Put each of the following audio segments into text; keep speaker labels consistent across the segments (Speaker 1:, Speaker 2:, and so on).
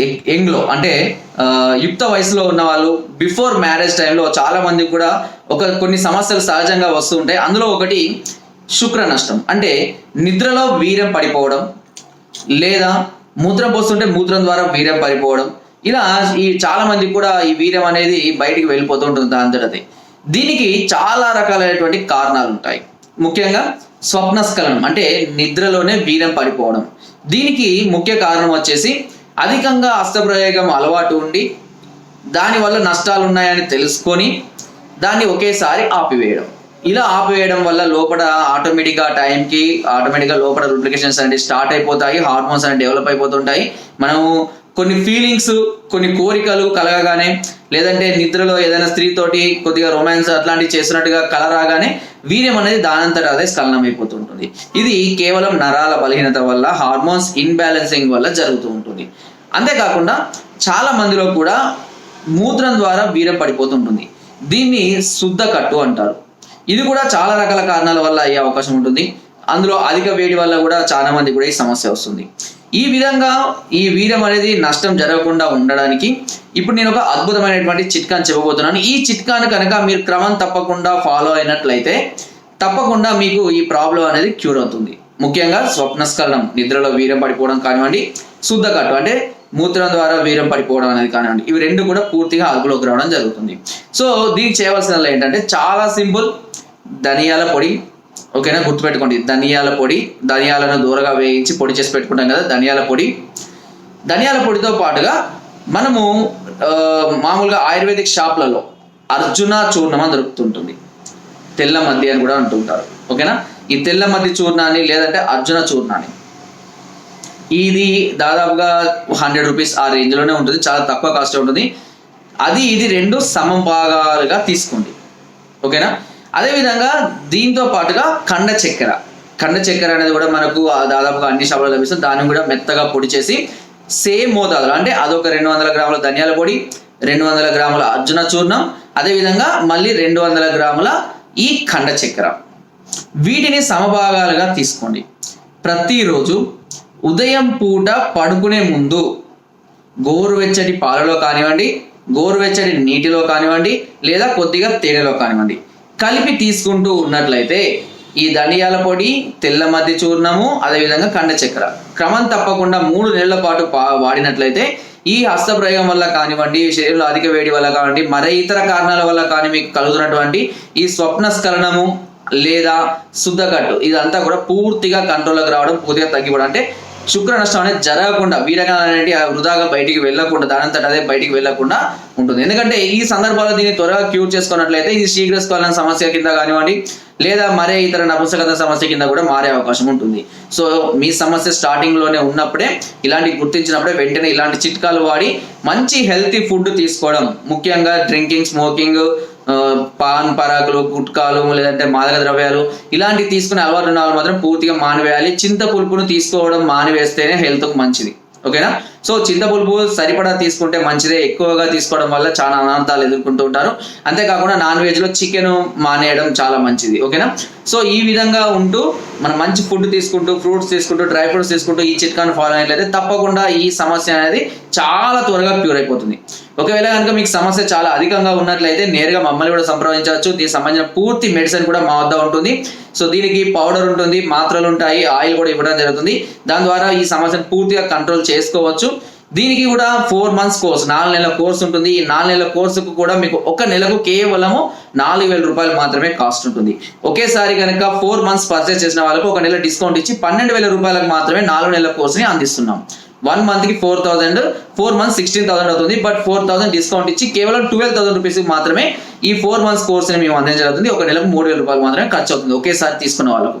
Speaker 1: యంగ్లో. అంటే యుక్త వయసులో ఉన్న వాళ్ళు బిఫోర్ మ్యారేజ్ టైంలో చాలా మంది కూడా ఒక కొన్ని సమస్యలు సహజంగా వస్తూ ఉంటాయి. అందులో ఒకటి శుక్ర నష్టం. అంటే నిద్రలో వీర్యం పడిపోవడం లేదా మూత్రం పోస్తుంటే మూత్రం ద్వారా వీర్యం పడిపోవడం. ఇలా ఈ చాలా మంది కూడా ఈ వీర్యం అనేది బయటికి వెళ్ళిపోతూ ఉంటుంది దాంతటది దీనికి చాలా రకాలైనటువంటి కారణాలు ఉంటాయి. ముఖ్యంగా స్వప్నస్ఖలనం అంటే నిద్రలోనే వీర్యం పడిపోవడం. దీనికి ముఖ్య కారణం వచ్చేసి అధికంగా హస్తప్రయోగం అలవాటు ఉండి దానివల్ల నష్టాలు ఉన్నాయని తెలుసుకొని దాన్ని ఒకేసారి ఆపివేయడం. ఇలా ఆపివేయడం వల్ల లోపల ఆటోమేటిక్గా టైంకి ఆటోమేటిక్గా లోపల రూప్లికేషన్స్ అనేవి స్టార్ట్ అయిపోతాయి హార్మోన్స్ అనేవి డెవలప్ అయిపోతుంటాయి. మనము కొన్ని ఫీలింగ్స్ కొన్ని కోరికలు కలగగానే లేదంటే నిద్రలో ఏదైనా స్త్రీతోటి కొద్దిగా రొమాన్స్ అట్లాంటివి చేస్తున్నట్టుగా కల రాగానే వీర్యం అనేది దానంతట అదే స్ఖలనం అయిపోతుంటుంది ఇది కేవలం నరాల బలహీనత వల్ల హార్మోన్స్ ఇన్బ్యాలెన్సింగ్ వల్ల జరుగుతూ ఉంటుంది. అంతేకాకుండా చాలా మందిలో కూడా మూత్రం ద్వారా వీర్యం పడిపోతుంటుంది. దీన్ని శుద్ధ కట్టు అంటారు. ఇది కూడా చాలా రకాల కారణాల వల్ల అయ్యే అవకాశం ఉంటుంది. అందులో అధిక వేడి వల్ల కూడా చాలా మంది కూడా ఈ సమస్య వస్తుంది. ఈ విధంగా ఈ వీరం అనేది నష్టం జరగకుండా ఉండడానికి ఇప్పుడు నేను ఒక అద్భుతమైనటువంటి చిట్కాని చెప్పబోతున్నాను. ఈ చిట్కాను కనుక మీరు క్రమం తప్పకుండా ఫాలో అయినట్లయితే తప్పకుండా మీకు ఈ ప్రాబ్లం అనేది క్యూర్ అవుతుంది. ముఖ్యంగా స్వప్నస్కలనం నిద్రలో వీరం పడిపోవడం కానివ్వండి శుద్ధ కట్టు అంటే మూత్రం ద్వారా వీరం పడిపోవడం అనేది కానివ్వండి ఇవి రెండు కూడా పూర్తిగా అదుపులోకి రావడం జరుగుతుంది. సో దీనికి చేయవలసిన ఏంటంటే చాలా సింపుల్ ధనియాల పొడి ఓకేనా? గుర్తుపెట్టుకోండి. ధనియాల పొడి ధనియాలను దూరగా వేయించి పొడి చేసి పెట్టుకుంటాం కదా ధనియాల పొడి. ధనియాల పొడితో పాటుగా మనము మామూలుగా ఆయుర్వేదిక్ షాప్లలో అర్జున చూర్ణం అని దొరుకుతుంటుంది. తెల్ల మద్ది అని కూడా అంటుంటారు. ఓకేనా? ఈ తెల్ల మద్ది చూర్ణాన్ని లేదంటే అర్జున చూర్ణాన్ని. ఇది దాదాపుగా హండ్రెడ్ రూపీస్ ఆ రేంజ్లోనే ఉంటుంది. చాలా తక్కువ కాస్ట్ ఉంటుంది. అది ఇది రెండు సమభాగాలుగా తీసుకోండి. ఓకేనా? అదేవిధంగా దీంతో పాటుగా కండ చక్కెర. కండ చక్కెర అనేది కూడా మనకు ఆ దాదాపుగా అన్ని షాపులో లభిస్తుంది. దాన్ని కూడా మెత్తగా పొడి చేసి సేమ్ మోతాదులో అంటే అదొక రెండు వందల గ్రాముల ధనియాల పొడి రెండు వందల గ్రాముల అర్జున చూర్ణం అదేవిధంగా మళ్ళీ రెండు వందల గ్రాముల ఈ కండ చక్కెర. వీటిని సమభాగాలుగా తీసుకోండి. ప్రతిరోజు ఉదయం పూట పడుకునే ముందు గోరువెచ్చటి పాలలో కానివ్వండి గోరువెచ్చటి నీటిలో కానివ్వండి లేదా కొద్దిగా తేనెలో కానివ్వండి. కలిపి తీసుకుంటూ ఉన్నట్లయితే ఈ ధనియాల పొడి తెల్ల మధ్య చూర్ణము అదేవిధంగా కండ చక్కెర. క్రమం తప్పకుండా మూడు నెలల పాటు పా- వాడినట్లయితే ఈ హస్తప్రయోగం వల్ల కానివ్వండి శరీరంలో అధిక వేడి వల్ల కానివ్వండి మరే ఇతర కారణాల వల్ల కానీ మీకు కలుగుతున్నటువంటి ఈ స్వప్న స్ఖలనము లేదా శుద్ధకట్టు ఇదంతా కూడా పూర్తిగా కంట్రోల్లోకి రావడం పూర్తిగా తగ్గిపోవడం అంటే శుక్ర నష్టం అనేది జరగకుండా వీరగాలు అనేవి వృధాగా బయటికి వెళ్ళకుండా దానంతట అదే బయటికి వెళ్ళకుండా ఉంటుంది. ఎందుకంటే ఈ సందర్భాల్లో దీన్ని త్వరగా క్యూర్ చేసుకున్నట్లయితే ఇది శీఘ్రస్ఖలన సమస్య కింద కానివ్వండి లేదా మరే ఇతర నపుంసకత సమస్య కింద కూడా మారే అవకాశం ఉంటుంది. సో మీ సమస్య స్టార్టింగ్లోనే ఉన్నప్పుడే ఇలాంటి గుర్తించినప్పుడే వెంటనే ఇలాంటి చిట్కాలు వాడి మంచి హెల్తీ ఫుడ్ తీసుకోవడం ముఖ్యంగా డ్రింకింగ్ స్మోకింగ్ పాన్ పరాకులు గుట్కాలు లేదంటే మాదక ద్రవ్యాలు ఇలాంటివి తీసుకునే అలవాటు ఉన్న వాళ్ళు మాత్రం పూర్తిగా మానివేయాలి. చింత పులుపును తీసుకోవడం మానివేస్తేనే హెల్త్కు మంచిది. ఓకేనా? సో చింత పులుపు సరిపడా తీసుకుంటే మంచిదే. ఎక్కువగా తీసుకోవడం వల్ల చాలా అనార్థాలు ఎదుర్కొంటూ ఉంటారు. అంతేకాకుండా నాన్ వెజ్లో చికెన్ మానేయడం చాలా మంచిది. ఓకేనా? సో ఈ విధంగా ఉంటూ మనం మంచి ఫుడ్ తీసుకుంటూ ఫ్రూట్స్ తీసుకుంటూ డ్రై ఫ్రూట్స్ తీసుకుంటూ ఈ చిట్కాను ఫాలో అయినట్లయితే తప్పకుండా ఈ సమస్య అనేది చాలా త్వరగా క్యూర్ అయిపోతుంది. ఒకవేళ కనుక మీకు సమస్య చాలా అధికంగా ఉన్నట్లయితే నేరుగా మమ్మల్ని కూడా సంప్రదించవచ్చు. దీనికి సంబంధించిన పూర్తి మెడిసిన్ కూడా మా వద్ద ఉంటుంది. సో దీనికి పౌడర్ ఉంటుంది మాత్రలు ఉంటాయి ఆయిల్ కూడా ఇవ్వడం జరుగుతుంది. దాని ద్వారా ఈ సమస్యను పూర్తిగా కంట్రోల్ చేసుకోవచ్చు. దీనికి కూడా ఫోర్ మంత్స్ కోర్స్ నాలుగు నెలల కోర్స్ ఉంటుంది. ఈ నాలుగు నెలల కోర్సుకు కూడా మీకు ఒక నెలకు కేవలము నాలుగు వేల రూపాయలు మాత్రమే కాస్ట్ ఉంటుంది. ఒకేసారి కనుక ఫోర్ మంత్స్ పర్చేస్ చేసిన వాళ్ళకు ఒక నెల డిస్కౌంట్ ఇచ్చి పన్నెండు వేల రూపాయలకు మాత్రమే నాలుగు నెలల కోర్సుని అందిస్తున్నాం. వన్ మంత్కి four thousand four months sixteen thousand అవుతుంది. బట్ ఫోర్ థౌసండ్ డిస్కౌంట్ ఇచ్చి కేవలం ట్వెల్వ్ థౌసండ్ రూపీస్ మాత్రమే ఈ ఫోర్ మంత్స్ కోర్స్ని మేము అందించడం జరుగుతుంది. ఒక నెలకు మూడు వేల రూపాయలు మాత్రమే ఖర్చు అవుతుంది. ఒకేసారి తీసుకున్న వాళ్ళకు.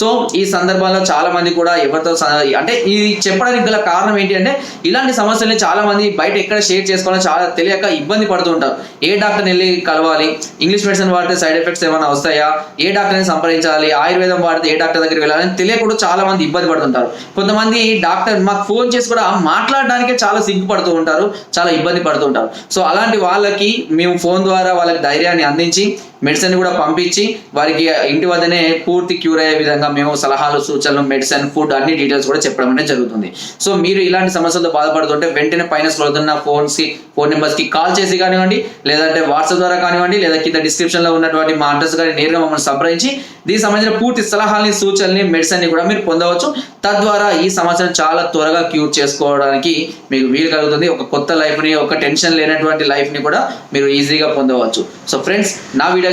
Speaker 1: సో ఈ సందర్భంలో చాలా మంది కూడా ఎవరితో అంటే ఇది చెప్పడానికి గల కారణం ఏంటి అంటే ఇలాంటి సమస్యల్ని చాలా మంది బయట ఎక్కడ షేర్ చేసుకోవాలో చాలా తెలియక ఇబ్బంది పడుతూ ఉంటారు. ఏ డాక్టర్ని వెళ్ళి కలవాలి? ఇంగ్లీష్ మెడిసిన్ వాడితే సైడ్ ఎఫెక్ట్స్ ఏమైనా వస్తాయా? ఏ డాక్టర్ని సంప్రదించాలి? ఆయుర్వేదం వాడితే ఏ డాక్టర్ దగ్గరికి వెళ్ళాలని తెలియకుండా చాలా మంది ఇబ్బంది పడుతుంటారు. కొంతమంది డాక్టర్ మాకు ఫోన్ చేసి కూడా మాట్లాడడానికే చాలా సిగ్గుపడుతూ ఉంటారు చాలా ఇబ్బంది పడుతూ ఉంటారు. సో అలాంటి వాళ్ళకి మేము ఫోన్ ద్వారా వాళ్ళకి ధైర్యాన్ని అందించి మెడిసిన్ కూడా పంపించి వారికి ఇంటి వద్దనే పూర్తి క్యూర్ అయ్యే విధంగా మేము సలహాలు సూచనలు మెడిసిన్ ఫుడ్ అన్ని డీటెయిల్స్ కూడా చెప్పడం అనేది జరుగుతుంది. సో మీరు ఇలాంటి సమస్యలతో బాధపడుతుంటే వెంటనే పైన స్లోతున్న అవుతున్న ఫోన్స్కి ఫోన్ నెంబర్స్కి కాల్ చేసి కానివ్వండి లేదంటే వాట్సాప్ ద్వారా కానివ్వండి లేదా కింద డిస్క్రిప్షన్లో ఉన్నటువంటి మా అడ్రస్ కానీ నేరుగా మమ్మల్ని సంప్రదించి దీనికి సంబంధించిన పూర్తి సలహాలని సూచనల్ని మెడిసిన్ని కూడా మీరు పొందవచ్చు. తద్వారా ఈ సమస్యను చాలా త్వరగా క్యూర్ చేసుకోవడానికి మీకు వీలు కలుగుతుంది. ఒక కొత్త లైఫ్ని ఒక టెన్షన్ లేనటువంటి లైఫ్ని కూడా మీరు ఈజీగా పొందవచ్చు. సో ఫ్రెండ్స్ నా వీడియో